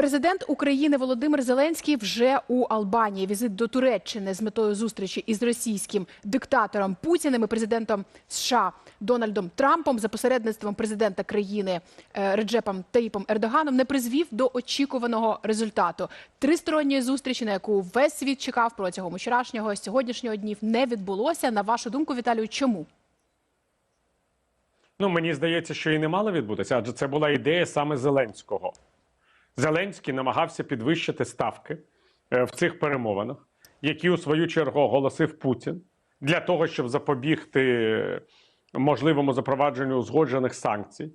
Президент України Володимир Зеленський вже у Албанії. Візит до Туреччини з метою зустрічі із російським диктатором Путіним і президентом США Дональдом Трампом за посередництвом президента країни е, Реджепом Таїпом Ердоганом не призвів до очікуваного результату. Тристоронньої зустрічі, на яку весь світ чекав протягом вчорашнього і сьогоднішнього днів, не відбулося. На вашу думку, Віталію, чому? Ну, мені здається, що і не мало відбутися, адже це була ідея саме Зеленського. Зеленський намагався підвищити ставки е, в цих перемовинах, які у свою чергу оголосив Путін для того, щоб запобігти можливому запровадженню узгоджених санкцій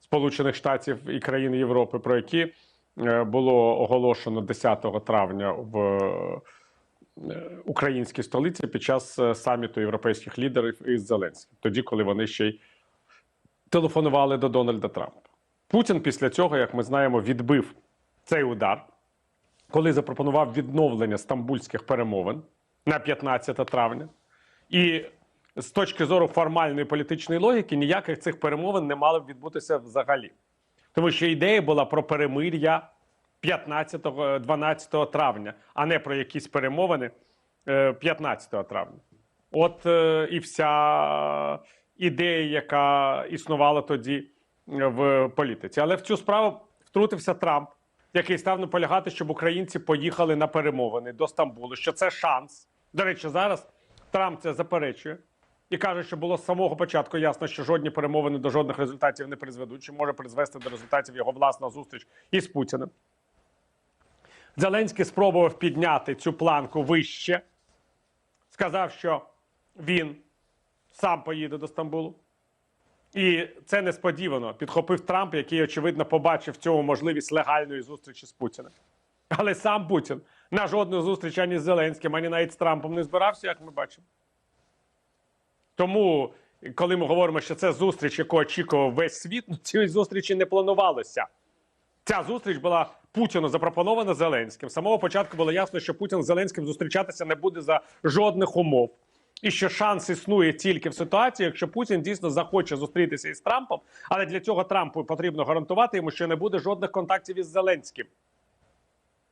Сполучених Штатів і країн Європи, про які е, було оголошено 10 травня в е, українській столиці під час саміту європейських лідерів із Зеленським, тоді, коли вони ще й телефонували до Дональда Трампа. Путін після цього, як ми знаємо, відбив цей удар, коли запропонував відновлення стамбульських перемовин на 15 травня. І з точки зору формальної політичної логіки, ніяких цих перемовин не мало б відбутися взагалі. Тому що ідея була про перемир'я 15-12 травня, а не про якісь перемовини е, 15 травня. От е, і вся ідея, яка існувала тоді в політиці. Але в цю справу втрутився Трамп, який став наполягати, щоб українці поїхали на перемовини до Стамбулу. Що це шанс. До речі, зараз Трамп це заперечує і каже, що було з самого початку ясно, що жодні перемовини до жодних результатів не призведуть, чи може призвести до результатів його власна зустріч із Путіним. Зеленський спробував підняти цю планку вище, сказав, що він сам поїде до Стамбулу. І це несподівано підхопив Трамп, який, очевидно, побачив в цьому можливість легальної зустрічі з Путіним. Але сам Путін на жодну зустріч ані з Зеленським, ані навіть з Трампом не збирався, як ми бачимо. Тому, коли ми говоримо, що це зустріч, яку очікував весь світ, ну цієї зустрічі не планувалося. Ця зустріч була Путіну запропонована Зеленським. З самого початку було ясно, що Путін з Зеленським зустрічатися не буде за жодних умов. І що шанс існує тільки в ситуації, якщо Путін дійсно захоче зустрітися із Трампом, але для цього Трампу потрібно гарантувати йому, що не буде жодних контактів із Зеленським.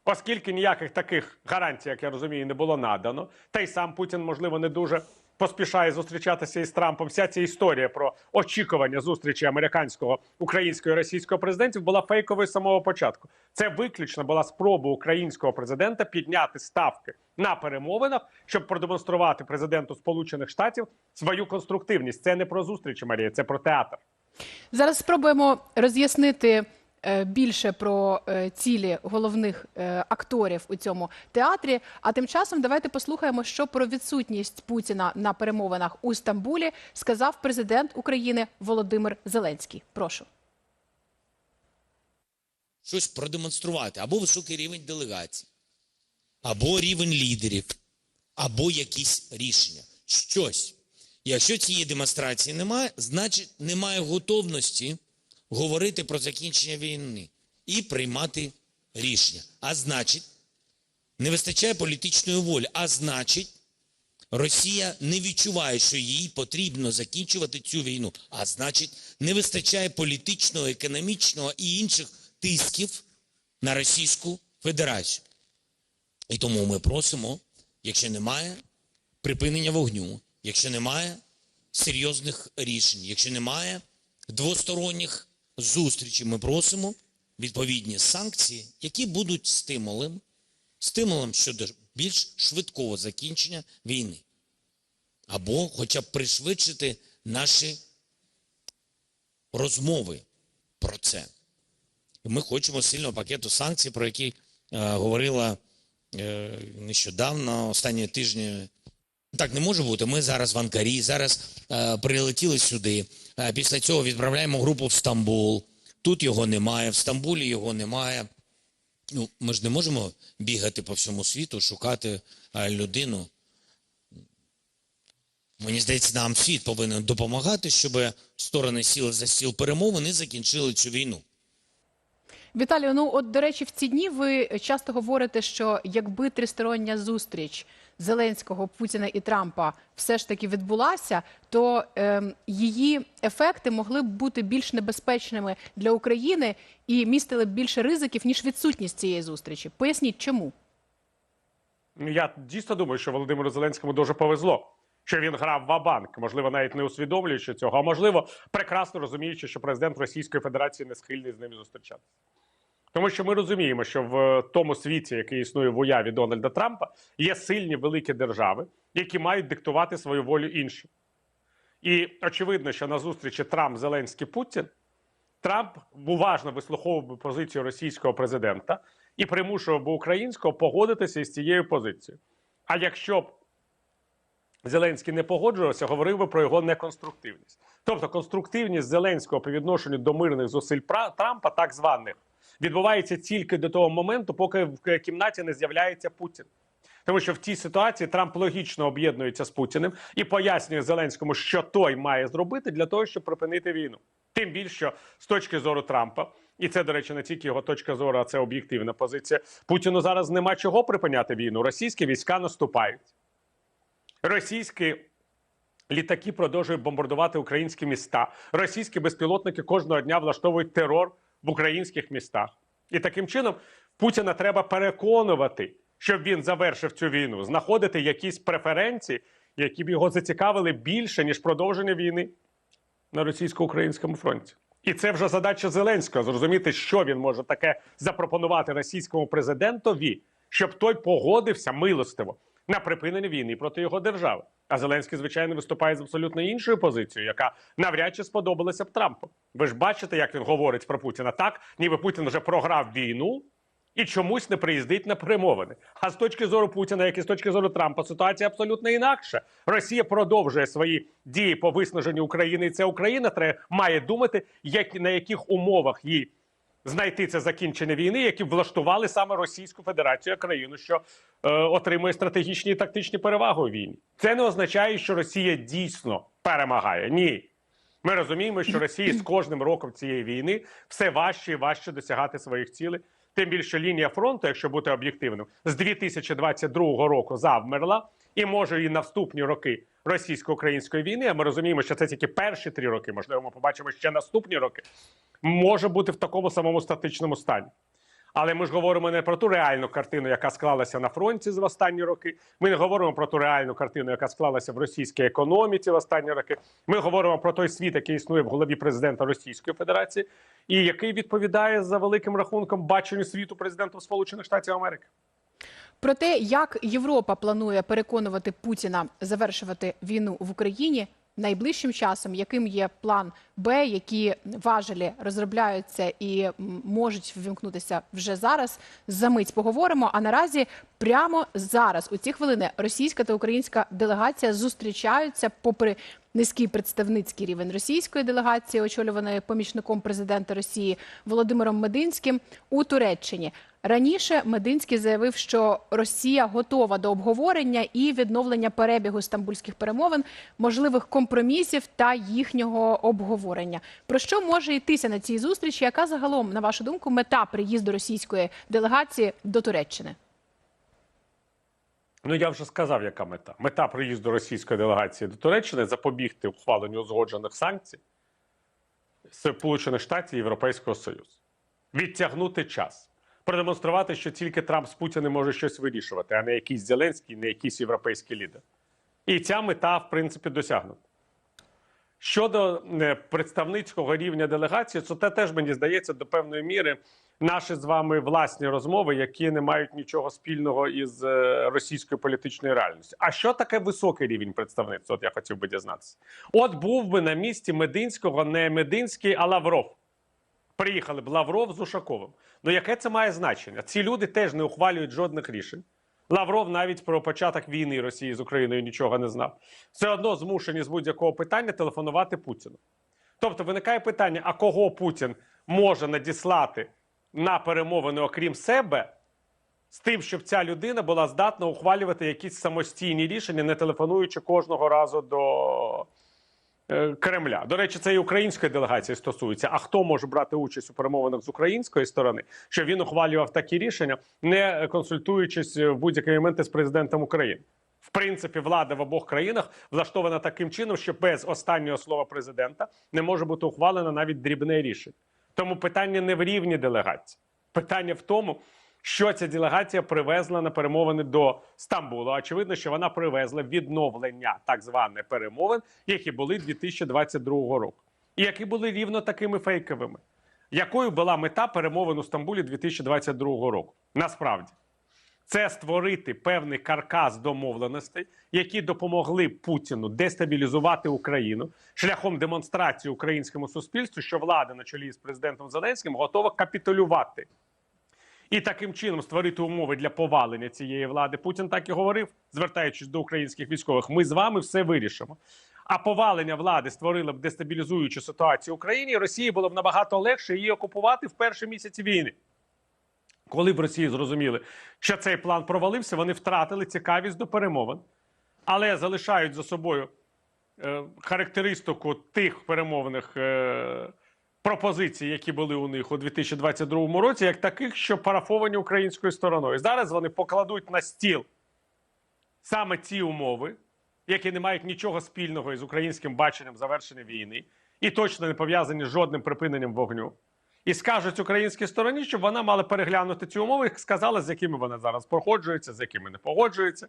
Оскільки ніяких таких гарантій, як я розумію, не було надано, та й сам Путін, можливо, не дуже поспішає зустрічатися із Трампом. Вся ця історія про очікування зустрічі американського, українського і російського президентів була фейковою з самого початку. Це виключно була спроба українського президента підняти ставки на перемовинах, щоб продемонструвати президенту Сполучених Штатів свою конструктивність. Це не про зустрічі, Марія, це про театр. Зараз спробуємо роз'яснити більше про е, цілі головних е, акторів у цьому театрі. А тим часом давайте послухаємо, що про відсутність Путіна на перемовинах у Стамбулі сказав президент України Володимир Зеленський. Прошу. щось продемонструвати або високий рівень делегацій, або рівень лідерів, або якісь рішення. Щось. Якщо цієї демонстрації немає, значить немає готовності говорити про закінчення війни і приймати рішення. А значить, не вистачає політичної волі. А значить, Росія не відчуває, що їй потрібно закінчувати цю війну. А значить, не вистачає політичного, економічного і інших тисків на Російську Федерацію. І тому ми просимо, якщо немає припинення вогню, якщо немає серйозних рішень, якщо немає двосторонніх зустрічей, ми просимо відповідні санкції, які будуть стимулем, стимулом щодо більш швидкого закінчення війни. Або хоча б пришвидшити наші розмови про це. Ми хочемо сильного пакету санкцій, про які е, говорила е, нещодавно, останні тижні. Так не може бути. Ми зараз в Анкарі, зараз е, прилетіли сюди. Е, після цього відправляємо групу в Стамбул. Тут його немає, в Стамбулі його немає. Ну, ми ж не можемо бігати по всьому світу, шукати е, людину. Мені здається, нам світ повинен допомагати, щоб сторони сіли за стіл перемовин і закінчили цю війну. Віталію, ну от до речі, в ці дні ви часто говорите, що якби тристороння зустріч Зеленського, Путіна і Трампа все ж таки відбулася, то ем, її ефекти могли б бути більш небезпечними для України і містили б більше ризиків ніж відсутність цієї зустрічі. Поясніть, чому? Ну, Я дійсно думаю, що Володимиру Зеленському дуже повезло, що він грав в-банк, можливо, навіть не усвідомлюючи цього, а можливо, прекрасно розуміючи, що президент Російської Федерації не схильний з ними зустрічатися. Тому що ми розуміємо, що в тому світі, який існує в уяві Дональда Трампа, є сильні великі держави, які мають диктувати свою волю іншим. І очевидно, що на зустрічі Трамп, Зеленський, Путін Трамп уважно вислуховував би позицію російського президента і примушував би українського погодитися із цією позицією. А якщо б Зеленський не погоджувався, говорив би про його неконструктивність. Тобто, конструктивність Зеленського по відношенню до мирних зусиль Трампа, так званих, відбувається тільки до того моменту, поки в кімнаті не з'являється Путін. Тому що в цій ситуації Трамп логічно об'єднується з Путіним і пояснює Зеленському, що той має зробити для того, щоб припинити війну. Тим більше, що з точки зору Трампа, і це, до речі, не тільки його точка зору, а це об'єктивна позиція. Путіну зараз нема чого припиняти війну. Російські війська наступають. Російські літаки продовжують бомбардувати українські міста. Російські безпілотники кожного дня влаштовують терор в українських містах. І таким чином Путіна треба переконувати, щоб він завершив цю війну, знаходити якісь преференції, які б його зацікавили більше ніж продовження війни на російсько-українському фронті. І це вже задача Зеленського зрозуміти, що він може таке запропонувати російському президентові, щоб той погодився милостиво на припинення війни проти його держави. А Зеленський, звичайно, виступає з абсолютно іншою позицією, яка навряд чи сподобалася б Трампу. Ви ж бачите, як він говорить про Путіна так, ніби Путін вже програв війну і чомусь не приїздить на перемовини. А з точки зору Путіна, як і з точки зору Трампа, ситуація абсолютно інакша. Росія продовжує свої дії по виснаженню України, і це Україна треба має думати, як на яких умовах їй знайти це закінчення війни, які влаштували саме Російську Федерацію як країну, що е, отримує стратегічні і тактичні переваги у війні. Це не означає, що Росія дійсно перемагає. Ні. Ми розуміємо, що Росії з кожним роком цієї війни все важче і важче досягати своїх цілей. Тим більше лінія фронту, якщо бути об'єктивним, з 2022 року завмерла, і може і наступні роки російсько-української війни. А ми розуміємо, що це тільки перші три роки. Можливо, ми побачимо ще наступні роки. Може бути в такому самому статичному стані. Але ми ж говоримо не про ту реальну картину, яка склалася на фронті за останні роки. Ми не говоримо про ту реальну картину, яка склалася в російській економіці в останні роки. Ми говоримо про той світ, який існує в голові президента Російської Федерації, і який відповідає за великим рахунком баченню світу президентом Сполучених Штатів Америки. Про те, як Європа планує переконувати Путіна завершувати війну в Україні найближчим часом, яким є план Б, які важелі розробляються і можуть ввімкнутися вже зараз. За мить поговоримо. А наразі прямо зараз, у ці хвилини, російська та українська делегація зустрічаються попри. Низький представницький рівень російської делегації, очолюваної помічником президента Росії Володимиром Мединським у Туреччині. Раніше Мединський заявив, що Росія готова до обговорення і відновлення перебігу стамбульських перемовин, можливих компромісів та їхнього обговорення. Про що може йтися на цій зустрічі? Яка загалом, на вашу думку, мета приїзду російської делегації до Туреччини? Ну я вже сказав, яка мета. Мета приїзду російської делегації до Туреччини запобігти ухваленню узгоджених санкцій Сполучених Штатів і Європейського Союзу, відтягнути час, продемонструвати, що тільки Трамп з Путіним може щось вирішувати, а не якийсь Зеленський, не якийсь європейський лідер. І ця мета, в принципі, досягнута. Щодо е, представницького рівня делегації, це теж мені здається до певної міри наші з вами власні розмови, які не мають нічого спільного із е, російською політичною реальністю. А що таке високий рівень представництва? От я хотів би дізнатися. От був би на місці Мединського не Мединський, а Лавров. Приїхали б Лавров з Ушаковим. Ну яке це має значення? Ці люди теж не ухвалюють жодних рішень. Лавров навіть про початок війни Росії з Україною нічого не знав. Все одно змушені з будь-якого питання телефонувати Путіну. Тобто виникає питання: а кого Путін може надіслати на перемовини, окрім себе, з тим, щоб ця людина була здатна ухвалювати якісь самостійні рішення, не телефонуючи кожного разу до Кремля. До речі, це і української делегації стосується. А хто може брати участь у перемовинах з української сторони, що він ухвалював такі рішення, не консультуючись в будь-який момент з президентом України? В принципі, влада в обох країнах влаштована таким чином, що без останнього слова президента не може бути ухвалено навіть дрібне рішення. Тому питання не в рівні делегації. Питання в тому, що ця делегація привезла на перемовини до Стамбулу. Очевидно, що вона привезла відновлення так званих перемовин, які були 2022 року, і які були рівно такими фейковими. Якою була мета перемовин у Стамбулі 2022 року? Насправді це створити певний каркас домовленостей, які допомогли Путіну дестабілізувати Україну шляхом демонстрації українському суспільству, що влада на чолі з президентом Зеленським готова капітулювати. І таким чином створити умови для повалення цієї влади. Путін так і говорив, звертаючись до українських військових: ми з вами все вирішимо. А повалення влади створило б дестабілізуючу ситуацію в Україні. Росії було б набагато легше її окупувати в перші місяці війни. Коли в Росії зрозуміли, що цей план провалився, вони втратили цікавість до перемовин, але залишають за собою е, характеристику тих перемовних е, пропозицій, які були у них у 2022 році, як таких, що парафовані українською стороною. Зараз вони покладуть на стіл саме ці умови, які не мають нічого спільного із українським баченням завершення війни, і точно не пов'язані з жодним припиненням вогню. І скажуть українській стороні, щоб вона мала переглянути ці умови, і сказала, з якими вона зараз погоджується, з якими не погоджується.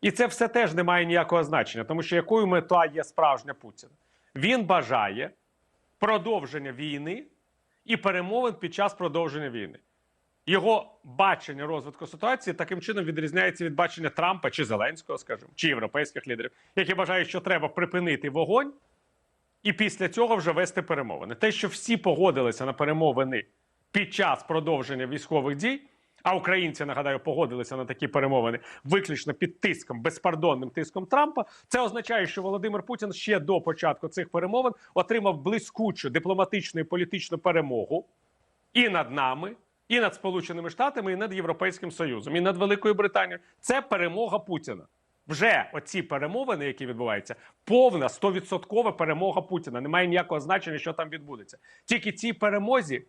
І це все теж не має ніякого значення, тому що якою мета є справжня Путіна? Він бажає продовження війни і перемовин під час продовження війни. Його бачення розвитку ситуації таким чином відрізняється від бачення Трампа чи Зеленського, скажімо, чи європейських лідерів, які вважають, що треба припинити вогонь і після цього вже вести перемовини. Те, що всі погодилися на перемовини під час продовження військових дій, а українці, нагадаю, погодилися на такі перемовини виключно під тиском, безпардонним тиском Трампа. Це означає, що Володимир Путін ще до початку цих перемовин отримав блискучу дипломатичну і політичну перемогу і над нами, і над Сполученими Штатами, і над Європейським Союзом, і над Великою Британією. Це перемога Путіна. Вже оці перемовини, які відбуваються, повна стовідсоткова перемога Путіна. Немає ніякого значення, що там відбудеться. Тільки цій перемозі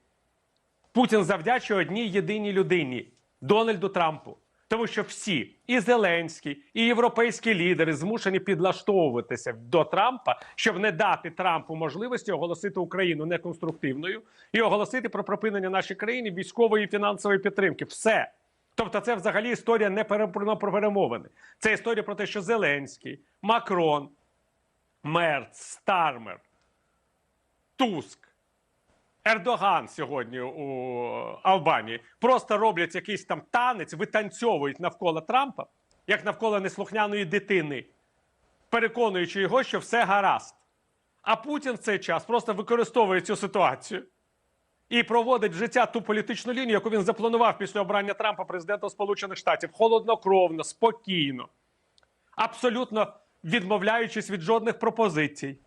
Путін завдячує одній єдиній людині Дональду Трампу. Тому що всі, і Зеленський, і європейські лідери змушені підлаштовуватися до Трампа, щоб не дати Трампу можливості оголосити Україну неконструктивною і оголосити про припинення нашій країні військової і фінансової підтримки. Все. Тобто, це взагалі історія не про перемовини. Це історія про те, що Зеленський, Макрон, Мерц, Стармер, Туск, Ердоган сьогодні у Албанії просто роблять якийсь там танець, витанцьовують навколо Трампа, як навколо неслухняної дитини, переконуючи його, що все гаразд. А Путін в цей час просто використовує цю ситуацію і проводить в життя ту політичну лінію, яку він запланував після обрання Трампа президентом Сполучених Штатів холоднокровно, спокійно, абсолютно відмовляючись від жодних пропозицій,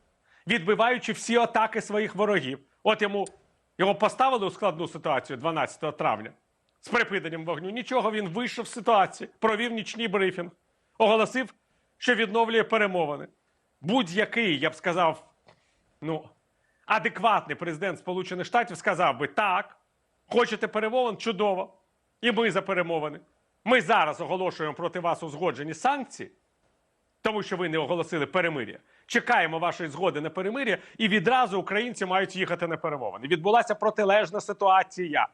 відбиваючи всі атаки своїх ворогів. От йому його поставили у складну ситуацію 12 травня з припиненням вогню. Нічого він вийшов з ситуації, провів нічний брифінг, оголосив, що відновлює перемовини. Будь-який, я б сказав, ну, адекватний президент Сполучених Штатів сказав би так, хочете перемовин? Чудово. І ми за перемовини. Ми зараз оголошуємо проти вас узгоджені санкції, тому що ви не оголосили перемир'я. Чекаємо вашої згоди на перемир'я, і відразу українці мають їхати на перемовини. Відбулася протилежна ситуація.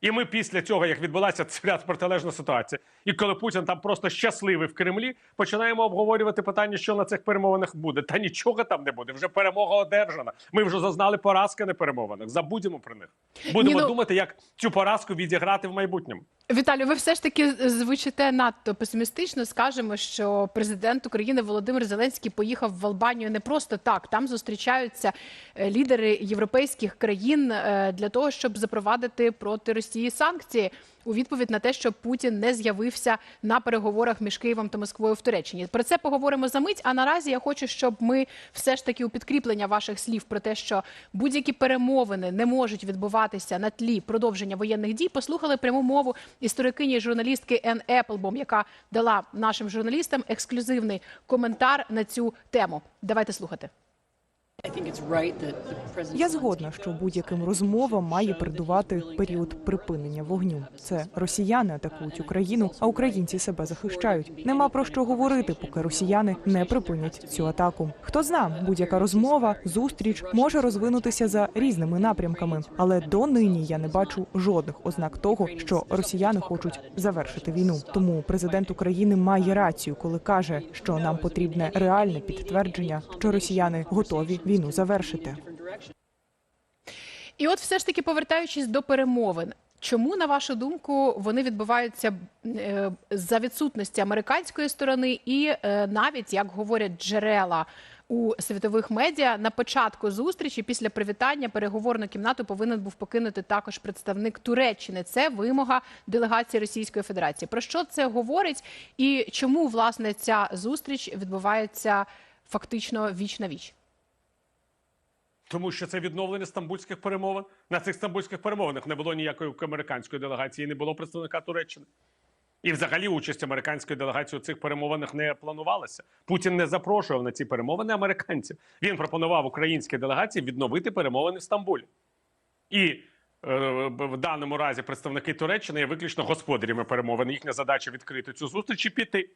І ми після цього, як відбулася ця протилежна ситуація, і коли Путін там просто щасливий в Кремлі, починаємо обговорювати питання, що на цих перемовинах буде. Та нічого там не буде. Вже перемога одержана. Ми вже зазнали поразки на перемовинах. Забудемо про них. Будемо Ні, ну- думати, як цю поразку відіграти в майбутньому. Віталію, ви все ж таки звучите надто песимістично. Скажемо, що президент України Володимир Зеленський поїхав в Албанію не просто так. Там зустрічаються е, лідери європейських країн е, для того, щоб запровадити проти Росії санкції у відповідь на те, що Путін не з'явився на переговорах між Києвом та Москвою в Туреччині. Про це поговоримо за мить. А наразі я хочу, щоб ми все ж таки у підкріплення ваших слів про те, що будь-які перемовини не можуть відбуватися на тлі продовження воєнних дій. Послухали пряму мову історикині журналістки Ен Еплбом, яка дала нашим журналістам ексклюзивний коментар на цю тему. Давайте слухати. Я згодна, що будь-яким розмовам має передувати період припинення вогню. Це росіяни атакують Україну, а українці себе захищають. Нема про що говорити, поки росіяни не припинять цю атаку. Хто зна, будь-яка розмова, зустріч може розвинутися за різними напрямками, але донині я не бачу жодних ознак того, що росіяни хочуть завершити війну. Тому президент України має рацію, коли каже, що нам потрібне реальне підтвердження, що росіяни готові війну завершити. І от, все ж таки, повертаючись до перемовин, чому, на вашу думку, вони відбуваються е, за відсутності американської сторони, і е, навіть як говорять джерела у світових медіа, на початку зустрічі після привітання переговорну кімнату повинен був покинути також представник Туреччини. Це вимога делегації Російської Федерації. Про що це говорить, і чому власне ця зустріч відбувається фактично віч на віч? Тому що це відновлення стамбульських перемовин. На цих стамбульських перемовинах не було ніякої американської делегації, не було представника Туреччини. І взагалі участь американської делегації у цих перемовинах не планувалася. Путін не запрошував на ці перемовини американців. Він пропонував українській делегації відновити перемовини в Стамбулі. І е, в даному разі представники Туреччини є виключно господарями перемовин. Їхня задача відкрити цю зустріч і піти.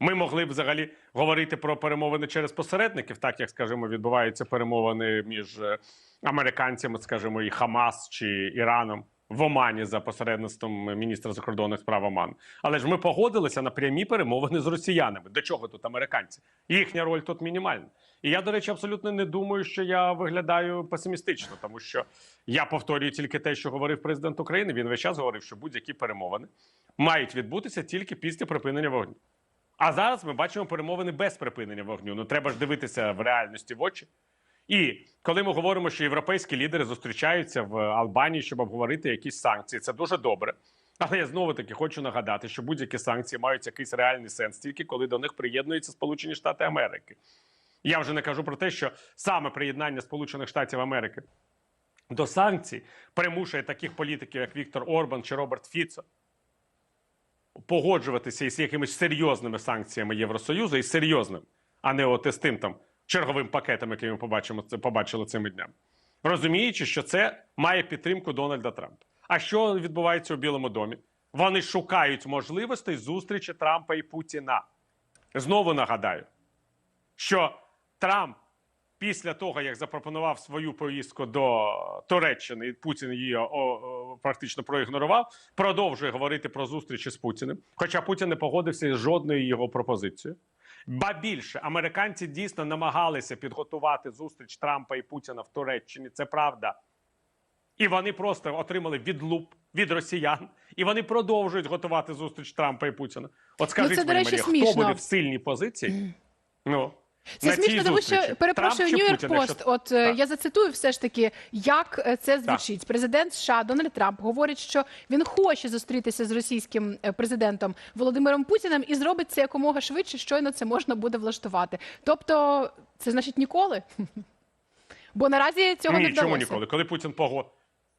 Ми могли б взагалі говорити про перемовини через посередників, так як, скажімо, відбуваються перемовини між е, американцями, скажімо, і Хамас чи Іраном в Омані за посередництвом міністра закордонних справ Оману. Але ж ми погодилися на прямі перемовини з росіянами. До чого тут американці? Їхня роль тут мінімальна. І я, до речі, абсолютно не думаю, що я виглядаю песимістично, тому що я повторюю тільки те, що говорив президент України. Він весь час говорив, що будь-які перемовини мають відбутися тільки після припинення вогню. А зараз ми бачимо перемовини без припинення вогню. Ну треба ж дивитися в реальності в очі. І коли ми говоримо, що європейські лідери зустрічаються в Албанії, щоб обговорити якісь санкції, це дуже добре. Але я знову таки хочу нагадати, що будь-які санкції мають якийсь реальний сенс, тільки коли до них приєднуються Сполучені Штати Америки. Я вже не кажу про те, що саме приєднання Сполучених Штатів Америки до санкцій примушує таких політиків, як Віктор Орбан чи Роберт Фіцо, погоджуватися із якимись серйозними санкціями Євросоюзу і серйозним, а не от із тим там черговим пакетом, який ми побачимо це побачили цими днями, розуміючи, що це має підтримку Дональда Трампа. А що відбувається у Білому домі? Вони шукають можливостей зустрічі Трампа і Путіна. Знову нагадаю, що Трамп після того, як запропонував свою поїздку до Туреччини, і Путін її о, практично проігнорував, продовжує говорити про зустрічі з Путіним. Хоча Путін не погодився з жодною його пропозицією. Ба більше американці дійсно намагалися підготувати зустріч Трампа і Путіна в Туреччині. Це правда. І вони просто отримали відлуп від росіян, і вони продовжують готувати зустріч Трампа і Путіна. От скажіть це, до мені, речі, Марія, хто буде в сильній позиції? Ну Це на смішно, тому що перепрошую Нью-Йорк якщо- Пост. От е, Так. я зацитую все ж таки, як е, це звучить. Президент США Дональд Трамп говорить, що він хоче зустрітися з російським е, президентом Володимиром Путіним і зробить це якомога швидше, щойно це можна буде влаштувати. Тобто, це значить ніколи. Бо наразі цього не Ні, вдалося. чому ніколи? Коли Путін погод...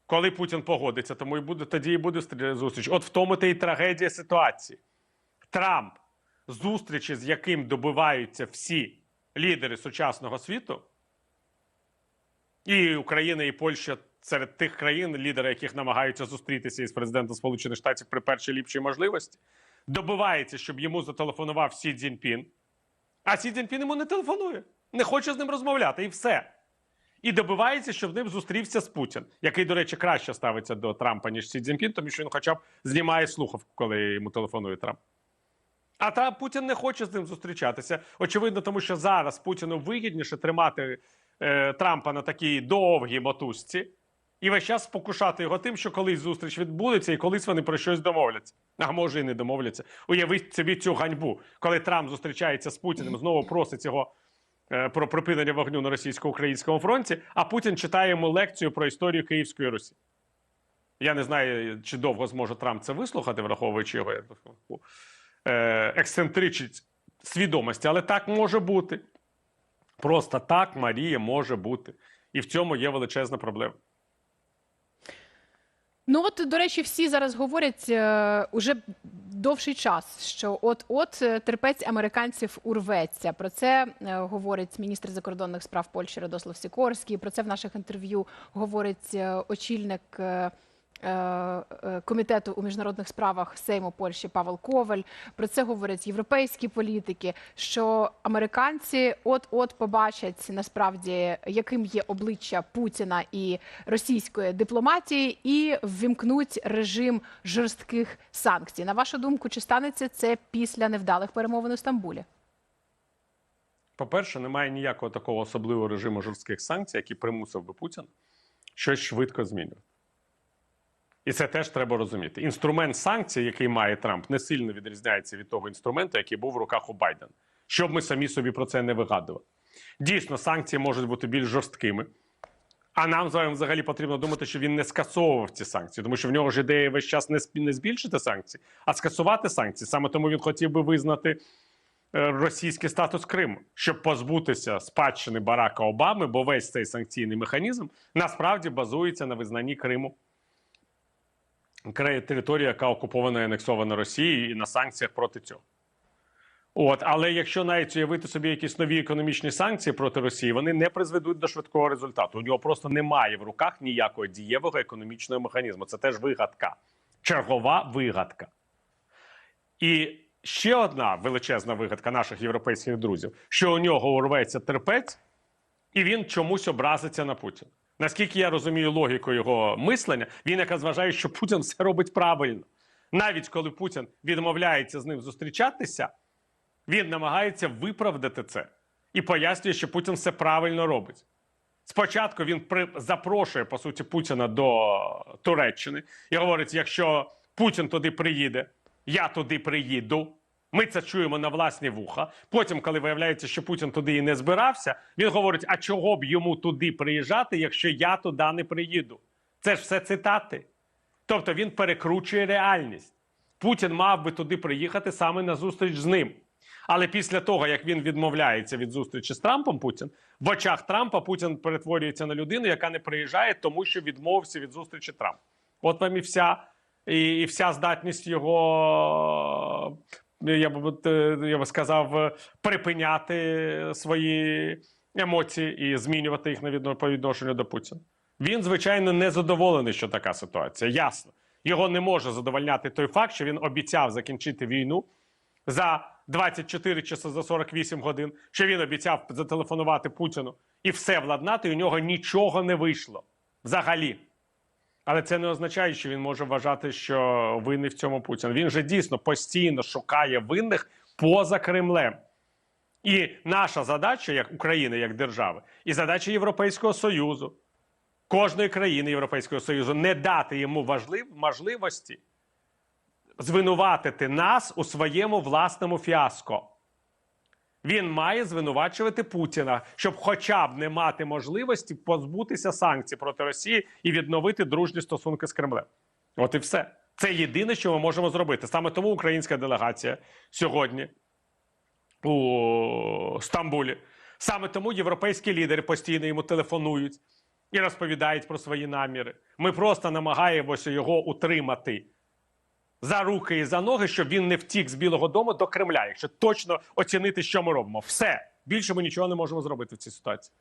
Коли Путін погодиться, тому і буде тоді і буде стрі- зустріч. От в тому та і трагедія ситуації. Трамп, зустрічі з яким добиваються всі лідери сучасного світу, і Україна, і Польща серед тих країн, лідери яких намагаються зустрітися із президентом Сполучених Штатів при першій ліпшій можливості, добивається, щоб йому зателефонував Сі Цзіньпін. А Сі Цзіньпін йому не телефонує, не хоче з ним розмовляти, і все. І добивається, щоб ним зустрівся з Путін, який, до речі, краще ставиться до Трампа, ніж Сі Цзіньпін, тому що він хоча б знімає слухавку, коли йому телефонує Трамп. А та Путін не хоче з ним зустрічатися. Очевидно, тому що зараз Путіну вигідніше тримати е, Трампа на такій довгій мотузці і весь час спокушати його тим, що колись зустріч відбудеться і колись вони про щось домовляться. А може і не домовляться. Уявіть собі цю ганьбу, коли Трамп зустрічається з Путіним, знову просить його е, про припинення вогню на російсько-українському фронті, а Путін читає йому лекцію про історію Київської Русі. Я не знаю, чи довго зможе Трамп це вислухати, враховуючи його таку, е, ексцентричність свідомості, але так може бути. Просто так, Марія, може бути. І в цьому є величезна проблема. Ну от, до речі, всі зараз говорять е, уже довший час, що от-от е, терпець американців урветься. Про це е, говорить міністр закордонних справ Польщі Радослав Сікорський. Про це в наших інтерв'ю говорить е, очільник. е, е, е, Комітету у міжнародних справах Сейму Польщі Павел Коваль про це говорять європейські політики. Що американці от-от побачать насправді, яким є обличчя Путіна і російської дипломатії, і ввімкнуть режим жорстких санкцій. На вашу думку, чи станеться це після невдалих перемовин у Стамбулі? По-перше, немає ніякого такого особливого режиму жорстких санкцій, який примусив би Путін щось швидко змінювати. І це теж треба розуміти. Інструмент санкцій, який має Трамп, не сильно відрізняється від того інструменту, який був в руках у Байдена. Щоб ми самі собі про це не вигадували. Дійсно, санкції можуть бути більш жорсткими. А нам з вами взагалі потрібно думати, що він не скасовував ці санкції, тому що в нього ж ідея весь час не збільшити санкції, а скасувати санкції. Саме тому він хотів би визнати е, російський статус Криму, щоб позбутися спадщини Барака Обами, бо весь цей санкційний механізм насправді базується на визнанні Криму території, яка окупована і анексована Росією, і на санкціях проти цього. От, але якщо навіть уявити собі якісь нові економічні санкції проти Росії, вони не призведуть до швидкого результату. У нього просто немає в руках ніякого дієвого економічного механізму. Це теж вигадка, чергова вигадка. І ще одна величезна вигадка наших європейських друзів, що у нього урветься терпець, і він чомусь образиться на Путіна. Наскільки я розумію логіку його мислення, він якраз вважає, що Путін все робить правильно. Навіть коли Путін відмовляється з ним зустрічатися, він намагається виправдати це і пояснює, що Путін все правильно робить. Спочатку він при... запрошує по суті Путіна до Туреччини і говорить: якщо Путін туди приїде, я туди приїду. Ми це чуємо на власні вуха. Потім, коли виявляється, що Путін туди і не збирався, він говорить: а чого б йому туди приїжджати, якщо я туди не приїду? Це ж все цитати. Тобто він перекручує реальність. Путін мав би туди приїхати саме на зустріч з ним. Але після того, як він відмовляється від зустрічі з Трампом, Путін в очах Трампа Путін перетворюється на людину, яка не приїжджає, тому що відмовився від зустрічі Трампа. От вам і вся, і, і вся здатність його, я б е, я би сказав, е, припиняти свої емоції і змінювати їх на по відношенню до Путіна. Він, звичайно, не задоволений, що така ситуація. Ясно. Його не може задовольняти той факт, що він обіцяв закінчити війну за 24 чи за 48 годин, що він обіцяв зателефонувати Путіну і все владнати, і у нього нічого не вийшло взагалі. Але це не означає, що він може вважати, що винний в цьому Путін. Він же дійсно постійно шукає винних поза Кремлем. І наша задача, як України, як держави, і задача Європейського Союзу, кожної країни Європейського Союзу не дати йому важлив, можливості звинуватити нас у своєму власному фіаско. Він має звинувачувати Путіна, щоб хоча б не мати можливості позбутися санкцій проти Росії і відновити дружні стосунки з Кремлем. От і все. Це єдине, що ми можемо зробити. Саме тому українська делегація сьогодні у Стамбулі. Саме тому європейські лідери постійно йому телефонують і розповідають про свої наміри. Ми просто намагаємося його утримати за руки і за ноги, щоб він не втік з Білого Дому до Кремля, якщо точно оцінити, що ми робимо. Все більше ми нічого не можемо зробити в цій ситуації.